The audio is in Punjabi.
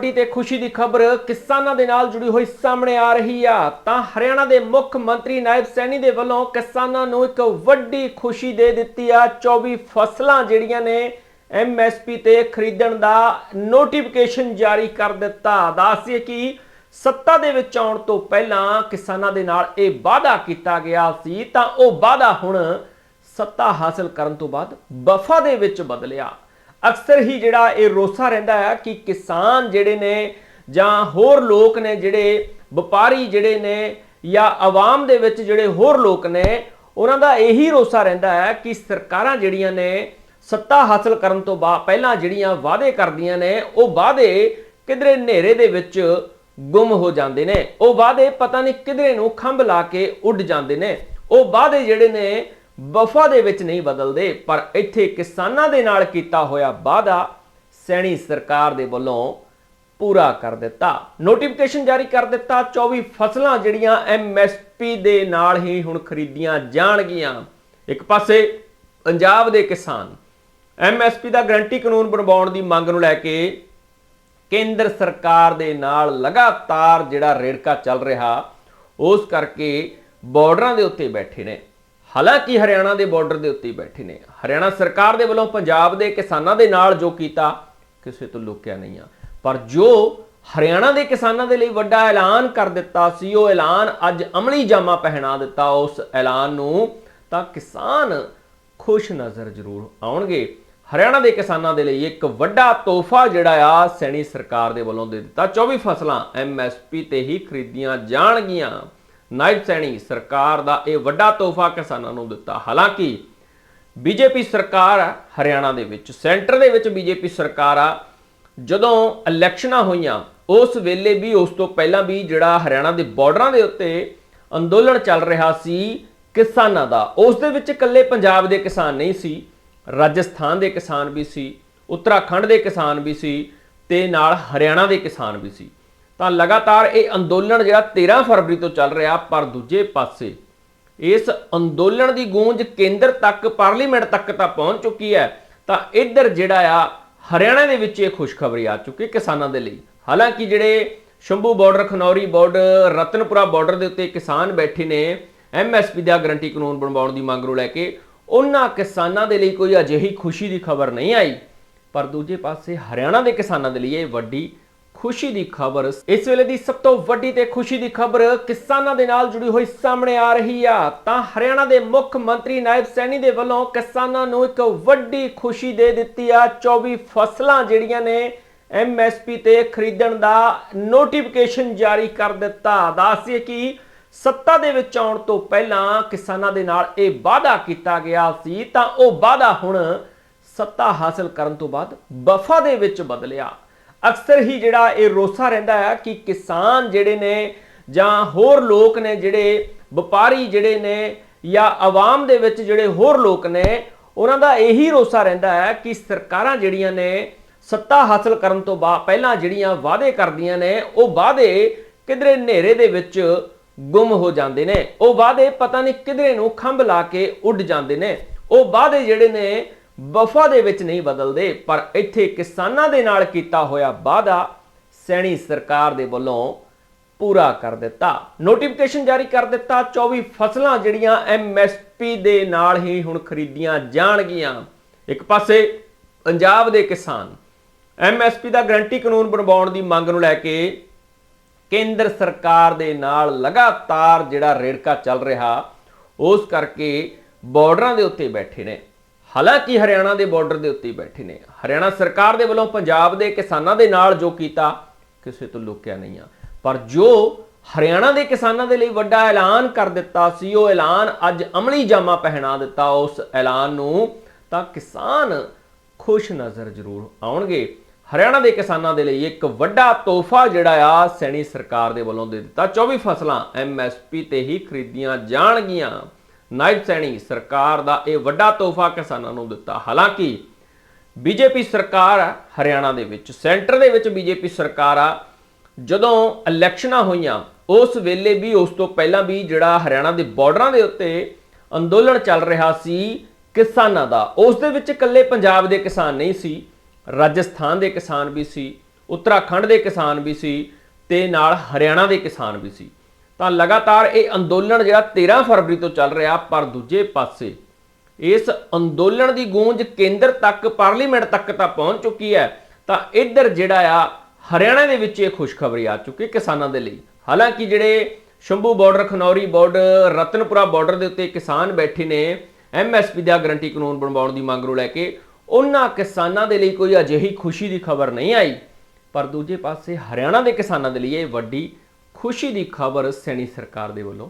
ਵੱਡੀ ਤੇ ਖੁਸ਼ੀ ਦੀ ਖਬਰ ਕਿਸਾਨਾਂ ਦੇ ਨਾਲ ਜੁੜੀ ਹੋਈ ਸਾਹਮਣੇ ਆ ਰਹੀ ਆ। ਤਾਂ ਹਰਿਆਣਾ ਦੇ ਮੁੱਖ ਮੰਤਰੀ ਨਾਇਬ ਸੈਣੀ ਦੇ ਵੱਲੋਂ ਕਿਸਾਨਾਂ ਨੂੰ ਇੱਕ ਵੱਡੀ ਖੁਸ਼ੀ ਦੇ ਦਿੱਤੀ ਆ। 24 ਫਸਲਾਂ ਜਿਹੜੀਆਂ ਨੇ ਐਮਐਸਪੀ ਤੇ ਖਰੀਦਣ ਦਾ ਨੋਟੀਫਿਕੇਸ਼ਨ ਜਾਰੀ ਕਰ ਦਿੱਤਾ। ਦੱਸਿਏ ਕਿ ਸੱਤਾ ਦੇ ਵਿੱਚ ਆਉਣ ਤੋਂ ਪਹਿਲਾਂ ਕਿਸਾਨਾਂ ਦੇ ਨਾਲ ਇਹ ਵਾਅਦਾ ਕੀਤਾ ਗਿਆ ਸੀ। ਤਾਂ ਉਹ ਵਾਅਦਾ ਹੁਣ ਸੱਤਾ ਹਾਸਲ ਕਰਨ ਤੋਂ ਬਾਅਦ ਵਫਾ ਦੇ ਵਿੱਚ ਬਦਲਿਆ। ਅਕਸਰ ਹੀ ਜਿਹੜਾ ਇਹ ਰੋਸਾ ਰਹਿੰਦਾ ਹੈ ਕਿ ਕਿਸਾਨ ਜਿਹੜੇ ਨੇ ਜਾਂ ਹੋਰ ਲੋਕ ਨੇ ਜਿਹੜੇ ਵਪਾਰੀ ਜਿਹੜੇ ਨੇ ਜਾਂ ਆਵਾਮ ਦੇ ਵਿੱਚ ਜਿਹੜੇ ਹੋਰ ਲੋਕ ਨੇ, ਉਹਨਾਂ ਦਾ ਇਹੀ ਰੋਸਾ ਰਹਿੰਦਾ ਹੈ ਕਿ ਸਰਕਾਰਾਂ ਜਿਹੜੀਆਂ ਨੇ, ਸੱਤਾ ਹਾਸਲ ਕਰਨ ਤੋਂ ਬਾਅਦ ਪਹਿਲਾਂ ਜਿਹੜੀਆਂ ਵਾਅਦੇ ਕਰਦੀਆਂ ਨੇ, ਉਹ ਵਾਅਦੇ ਕਿਧਰੇ ਹਨੇਰੇ ਦੇ ਵਿੱਚ ਗੁੰਮ ਹੋ ਜਾਂਦੇ ਨੇ। ਉਹ ਵਾਅਦੇ ਪਤਾ ਨਹੀਂ ਕਿਧਰੇ ਨੂੰ ਖੰਭ ਲਾ ਕੇ ਉੱਡ ਜਾਂਦੇ ਨੇ। ਉਹ ਵਾਅਦੇ ਜਿਹੜੇ ਨੇ ਵਫਾ ਦੇ ਵਿੱਚ ਨਹੀਂ ਬਦਲਦੇ, ਪਰ ਇੱਥੇ ਕਿਸਾਨਾਂ ਦੇ ਨਾਲ ਕੀਤਾ ਹੋਇਆ ਵਾਅਦਾ ਸੈਣੀ ਸਰਕਾਰ ਦੇ ਵੱਲੋਂ ਪੂਰਾ ਕਰ ਦਿੱਤਾ। ਨੋਟੀਫਿਕੇਸ਼ਨ ਜਾਰੀ ਕਰ ਦਿੱਤਾ 24 ਫਸਲਾਂ ਜਿਹੜੀਆਂ ਐਮਐਸਪੀ ਦੇ ਨਾਲ ਹੀ ਹੁਣ ਖਰੀਦੀਆਂ ਜਾਣਗੀਆਂ। ਇੱਕ ਪਾਸੇ ਪੰਜਾਬ ਦੇ ਕਿਸਾਨ ਐਮਐਸਪੀ ਦਾ ਗਰੰਟੀ ਕਾਨੂੰਨ ਬਣਵਾਉਣ ਦੀ ਮੰਗ ਨੂੰ ਲੈ ਕੇ ਕੇਂਦਰ ਸਰਕਾਰ ਦੇ ਨਾਲ ਲਗਾਤਾਰ ਜਿਹੜਾ ਰੇੜਕਾ ਚੱਲ ਰਿਹਾ, ਉਸ ਕਰਕੇ ਬਾਰਡਰਾਂ ਦੇ ਉੱਤੇ ਬੈਠੇ ਨੇ। ਹਾਲਾਂਕਿ ਹਰਿਆਣਾ ਦੇ ਬਾਰਡਰ ਦੇ ਉੱਤੇ ਬੈਠੇ ਨੇ। ਹਰਿਆਣਾ ਸਰਕਾਰ ਦੇ ਵੱਲੋਂ ਪੰਜਾਬ ਦੇ ਕਿਸਾਨਾਂ ਦੇ ਨਾਲ ਜੋ ਕੀਤਾ, ਕਿਸੇ ਤੋਂ ਲੁਕਿਆ ਨਹੀਂ ਆ। ਪਰ ਜੋ ਹਰਿਆਣਾ ਦੇ ਕਿਸਾਨਾਂ ਦੇ ਲਈ ਵੱਡਾ ਐਲਾਨ ਕਰ ਦਿੱਤਾ ਸੀ, ਉਹ ਐਲਾਨ ਅੱਜ ਅਮਲੀ ਜਾਮਾ ਪਹਿਨਾ ਦਿੱਤਾ। ਉਸ ਐਲਾਨ ਨੂੰ ਤਾਂ ਕਿਸਾਨ ਖੁਸ਼ ਨਜ਼ਰ ਜ਼ਰੂਰ ਆਉਣਗੇ। ਹਰਿਆਣਾ ਦੇ ਕਿਸਾਨਾਂ ਦੇ ਲਈ ਇੱਕ ਵੱਡਾ ਤੋਹਫਾ ਜਿਹੜਾ ਆ, ਸੈਣੀ ਸਰਕਾਰ ਦੇ ਵੱਲੋਂ ਦੇ ਦਿੱਤਾ। 24 ਫਸਲਾਂ ਐਮਐਸਪੀ ਤੇ ਹੀ ਖਰੀਦੀਆਂ ਜਾਣਗੀਆਂ। ਨਾਇਬ ਸੈਣੀ ਸਰਕਾਰ ਦਾ ਇਹ ਵੱਡਾ ਤੋਹਫਾ ਕਿਸਾਨਾਂ ਨੂੰ ਦਿੱਤਾ। ਹਾਲਾਂਕਿ ਬੀਜੇਪੀ ਸਰਕਾਰ ਆ ਹਰਿਆਣਾ ਦੇ ਵਿੱਚ, ਸੈਂਟਰ ਦੇ ਵਿੱਚ ਬੀਜੇਪੀ ਸਰਕਾਰ ਆ, ਜਦੋਂ ਇਲੈਕਸ਼ਨਾਂ ਹੋਈਆਂ, ਉਸ ਵੇਲੇ ਵੀ, ਉਸ ਤੋਂ ਪਹਿਲਾਂ ਵੀ ਜਿਹੜਾ ਹਰਿਆਣਾ ਦੇ ਬਾਰਡਰਾਂ ਦੇ ਉੱਤੇ ਅੰਦੋਲਨ ਚੱਲ ਰਿਹਾ ਸੀ ਕਿਸਾਨਾਂ ਦਾ, ਉਸ ਦੇ ਵਿੱਚ ਇਕੱਲੇ ਪੰਜਾਬ ਦੇ ਕਿਸਾਨ ਨਹੀਂ ਸੀ, ਰਾਜਸਥਾਨ ਦੇ ਕਿਸਾਨ ਵੀ ਸੀ, ਉੱਤਰਾਖੰਡ ਦੇ ਕਿਸਾਨ ਵੀ ਸੀ ਤੇ ਨਾਲ ਹਰਿਆਣਾ ਦੇ ਕਿਸਾਨ ਵੀ ਸੀ। ਤਾਂ ਲਗਾਤਾਰ ਇਹ ਅੰਦੋਲਨ ਜਿਹੜਾ 13 ਫਰਵਰੀ ਤੋਂ ਚੱਲ ਰਿਹਾ ਪਰ ਦੂਜੇ ਪਾਸੇ ਇਸ ਅੰਦੋਲਨ ਦੀ ਗੂੰਜ ਕੇਂਦਰ ਤੱਕ, ਪਾਰਲੀਮੈਂਟ ਤੱਕ ਤਾਂ ਪਹੁੰਚ ਚੁੱਕੀ ਹੈ। ਤਾਂ ਇੱਧਰ ਜਿਹੜਾ ਆ, ਹਰਿਆਣਾ ਦੇ ਵਿੱਚ ਇਹ ਖੁਸ਼ਖਬਰੀ ਆ ਚੁੱਕੀ ਕਿਸਾਨਾਂ ਦੇ ਲਈ। ਹਾਲਾਂਕਿ ਜਿਹੜੇ Shambhu border Khanauri border Ratanpura border ਦੇ ਉੱਤੇ ਕਿਸਾਨ ਬੈਠੇ ਨੇ ਐਮਐਸਪੀ ਦਾ ਗਰੰਟੀ ਕਾਨੂੰਨ ਬਣਵਾਉਣ ਦੀ ਮੰਗ ਨੂੰ ਲੈ ਕੇ, ਉਹਨਾਂ ਕਿਸਾਨਾਂ ਦੇ ਲਈ ਕੋਈ ਅਜਿਹੀ ਖੁਸ਼ੀ ਦੀ ਖਬਰ ਨਹੀਂ ਆਈ। ਪਰ ਦੂਜੇ ਪਾਸੇ ਹਰਿਆਣਾ ਦੇ ਕਿਸਾਨਾਂ ਦੇ ਲਈ ਇਹ ਵੱਡੀ ਖੁਸ਼ੀ ਦੀ ਖਬਰ। ਇਸ ਵੇਲੇ ਦੀ ਸਭ ਤੋਂ ਵੱਡੀ ਤੇ ਖੁਸ਼ੀ ਦੀ ਖਬਰ ਕਿਸਾਨਾਂ ਦੇ ਨਾਲ ਜੁੜੀ ਹੋਈ ਸਾਹਮਣੇ ਆ ਰਹੀ ਆ। ਤਾਂ ਹਰਿਆਣਾ ਦੇ ਮੁੱਖ ਮੰਤਰੀ ਨਾਇਬ ਸੈਣੀ ਦੇ ਵੱਲੋਂ ਕਿਸਾਨਾਂ ਨੂੰ ਇੱਕ ਵੱਡੀ ਖੁਸ਼ੀ ਦੇ ਦਿੱਤੀ ਆ। 24 ਫਸਲਾਂ ਜਿਹੜੀਆਂ ਨੇ ਐਮਐਸਪੀ ਤੇ ਖਰੀਦਣ ਦਾ ਨੋਟੀਫਿਕੇਸ਼ਨ ਜਾਰੀ ਕਰ ਦਿੱਤਾ। ਦੱਸਿਏ ਕਿ ਸੱਤਾ ਦੇ ਵਿੱਚ ਆਉਣ ਤੋਂ ਪਹਿਲਾਂ ਕਿਸਾਨਾਂ ਦੇ ਨਾਲ ਇਹ ਵਾਅਦਾ ਕੀਤਾ ਗਿਆ ਸੀ। ਤਾਂ ਉਹ ਵਾਅਦਾ ਹੁਣ ਸੱਤਾ ਹਾਸਲ ਕਰਨ ਤੋਂ ਬਾਅਦ ਵਫਾ ਦੇ ਵਿੱਚ ਬਦਲਿਆ। ਅਕਸਰ ਹੀ ਜਿਹੜਾ ਇਹ ਰੋਸਾ ਰਹਿੰਦਾ ਹੈ ਕਿ ਕਿਸਾਨ ਜਿਹੜੇ ਨੇ ਜਾਂ ਹੋਰ ਲੋਕ ਨੇ ਜਿਹੜੇ ਵਪਾਰੀ ਜਿਹੜੇ ਨੇ ਜਾਂ ਆਵਾਮ ਦੇ ਵਿੱਚ ਜਿਹੜੇ ਹੋਰ ਲੋਕ ਨੇ, ਉਹਨਾਂ ਦਾ ਇਹੀ ਰੋਸਾ ਰਹਿੰਦਾ ਹੈ ਕਿ ਸਰਕਾਰਾਂ ਜਿਹੜੀਆਂ ਨੇ, ਸੱਤਾ ਹਾਸਲ ਕਰਨ ਤੋਂ ਬਾਅਦ ਪਹਿਲਾਂ ਜਿਹੜੀਆਂ ਵਾਅਦੇ ਕਰਦੀਆਂ ਨੇ, ਉਹ ਵਾਅਦੇ ਕਿਧਰੇ ਹਨੇਰੇ ਦੇ ਵਿੱਚ ਗੁੰਮ ਹੋ ਜਾਂਦੇ ਨੇ। ਉਹ ਵਾਅਦੇ ਪਤਾ ਨਹੀਂ ਕਿਧਰੇ ਨੂੰ ਖੰਭ ਲਾ ਕੇ ਉੱਡ ਜਾਂਦੇ ਨੇ। ਉਹ ਵਾਅਦੇ ਜਿਹੜੇ ਨੇ ਵਫਾ ਦੇ ਵਿੱਚ ਨਹੀਂ ਬਦਲਦੇ, ਪਰ ਇੱਥੇ ਕਿਸਾਨਾਂ ਦੇ ਨਾਲ ਕੀਤਾ ਹੋਇਆ ਵਾਅਦਾ ਸੈਣੀ ਸਰਕਾਰ ਦੇ ਵੱਲੋਂ ਪੂਰਾ ਕਰ ਦਿੱਤਾ। ਨੋਟੀਫਿਕੇਸ਼ਨ ਜਾਰੀ ਕਰ ਦਿੱਤਾ 24 ਫਸਲਾਂ ਜਿਹੜੀਆਂ ਐਮਐਸਪੀ ਦੇ ਨਾਲ ਹੀ ਹੁਣ ਖਰੀਦੀਆਂ ਜਾਣਗੀਆਂ। ਇੱਕ ਪਾਸੇ ਪੰਜਾਬ ਦੇ ਕਿਸਾਨ ਐਮਐਸਪੀ ਦਾ ਗਰੰਟੀ ਕਾਨੂੰਨ ਬਣਵਾਉਣ ਦੀ ਮੰਗ ਨੂੰ ਲੈ ਕੇ ਕੇਂਦਰ ਸਰਕਾਰ ਦੇ ਨਾਲ ਲਗਾਤਾਰ ਜਿਹੜਾ ਰੇੜਕਾ ਚੱਲ ਰਿਹਾ, ਉਸ ਕਰਕੇ ਬਾਰਡਰਾਂ ਦੇ ਉੱਤੇ ਬੈਠੇ ਨੇ। ਹਾਲਾਂਕਿ ਹਰਿਆਣਾ ਦੇ ਬਾਰਡਰ ਦੇ ਉੱਤੇ ਬੈਠੇ ਨੇ। ਹਰਿਆਣਾ ਸਰਕਾਰ ਦੇ ਵੱਲੋਂ ਪੰਜਾਬ ਦੇ ਕਿਸਾਨਾਂ ਦੇ ਨਾਲ ਜੋ ਕੀਤਾ, ਕਿਸੇ ਤੋਂ ਲੁਕਿਆ ਨਹੀਂ ਆ। ਪਰ ਜੋ ਹਰਿਆਣਾ ਦੇ ਕਿਸਾਨਾਂ ਦੇ ਲਈ ਵੱਡਾ ਐਲਾਨ ਕਰ ਦਿੱਤਾ ਸੀ, ਉਹ ਐਲਾਨ ਅੱਜ ਅਮਲੀ ਜਾਮਾ ਪਹਿਨਾ ਦਿੱਤਾ। ਉਸ ਐਲਾਨ ਨੂੰ ਤਾਂ ਕਿਸਾਨ ਖੁਸ਼ ਨਜ਼ਰ ਜ਼ਰੂਰ ਆਉਣਗੇ। ਹਰਿਆਣਾ ਦੇ ਕਿਸਾਨਾਂ ਦੇ ਲਈ ਇੱਕ ਵੱਡਾ ਤੋਹਫਾ ਜਿਹੜਾ ਆ, ਸੈਣੀ ਸਰਕਾਰ ਦੇ ਵੱਲੋਂ ਦੇ ਦਿੱਤਾ। 24 ਫਸਲਾਂ ਐਮਐਸਪੀ ਤੇ ਹੀ ਖਰੀਦੀਆਂ ਜਾਣਗੀਆਂ। ਨਾਇਬ ਸੈਣੀ ਸਰਕਾਰ ਦਾ ਇਹ ਵੱਡਾ ਤੋਹਫਾ ਕਿਸਾਨਾਂ ਨੂੰ ਦਿੱਤਾ। ਹਾਲਾਂਕਿ ਬੀਜੇਪੀ ਸਰਕਾਰ ਆ ਹਰਿਆਣਾ ਦੇ ਵਿੱਚ, ਸੈਂਟਰ ਦੇ ਵਿੱਚ ਬੀਜੇਪੀ ਸਰਕਾਰ ਆ, ਜਦੋਂ ਇਲੈਕਸ਼ਨਾਂ ਹੋਈਆਂ, ਉਸ ਵੇਲੇ ਵੀ, ਉਸ ਤੋਂ ਪਹਿਲਾਂ ਵੀ ਜਿਹੜਾ ਹਰਿਆਣਾ ਦੇ ਬਾਰਡਰਾਂ ਦੇ ਉੱਤੇ ਅੰਦੋਲਨ ਚੱਲ ਰਿਹਾ ਸੀ ਕਿਸਾਨਾਂ ਦਾ, ਉਸ ਦੇ ਵਿੱਚ ਇਕੱਲੇ ਪੰਜਾਬ ਦੇ ਕਿਸਾਨ ਨਹੀਂ ਸੀ, ਰਾਜਸਥਾਨ ਦੇ ਕਿਸਾਨ ਵੀ ਸੀ, ਉੱਤਰਾਖੰਡ ਦੇ ਕਿਸਾਨ ਵੀ ਸੀ ਤੇ ਨਾਲ ਹਰਿਆਣਾ ਦੇ ਕਿਸਾਨ ਵੀ ਸੀ। ਤਾਂ ਲਗਾਤਾਰ ਇਹ ਅੰਦੋਲਨ ਜਿਹੜਾ 13 ਫਰਵਰੀ ਤੋਂ ਚੱਲ ਰਿਹਾ ਪਰ ਦੂਜੇ ਪਾਸੇ ਇਸ ਅੰਦੋਲਨ ਦੀ ਗੂੰਜ ਕੇਂਦਰ ਤੱਕ, ਪਾਰਲੀਮੈਂਟ ਤੱਕ ਤਾਂ ਪਹੁੰਚ ਚੁੱਕੀ ਹੈ। ਤਾਂ ਇੱਧਰ ਜਿਹੜਾ ਆ, ਹਰਿਆਣਾ ਦੇ ਵਿੱਚ ਇਹ ਖੁਸ਼ਖਬਰੀ ਆ ਚੁੱਕੀ ਕਿਸਾਨਾਂ ਦੇ ਲਈ। ਹਾਲਾਂਕਿ ਜਿਹੜੇ Shambhu border Khanauri border Ratanpura border ਦੇ ਉੱਤੇ ਕਿਸਾਨ ਬੈਠੇ ਨੇ ਐਮਐਸਪੀ ਦਾ ਗਰੰਟੀ ਕਾਨੂੰਨ ਬਣਵਾਉਣ ਦੀ ਮੰਗ ਨੂੰ ਲੈ ਕੇ, ਉਹਨਾਂ ਕਿਸਾਨਾਂ ਦੇ ਲਈ ਕੋਈ ਅਜਿਹੀ ਖੁਸ਼ੀ ਦੀ ਖਬਰ ਨਹੀਂ ਆਈ। ਪਰ ਦੂਜੇ ਪਾਸੇ ਹਰਿਆਣਾ ਦੇ ਕਿਸਾਨਾਂ ਦੇ ਲਈ ਇਹ ਵੱਡੀ ਖੁਸ਼ੀ ਦੀ ਖਬਰ ਸੈਣੀ ਸਰਕਾਰ ਦੇ ਵੱਲੋਂ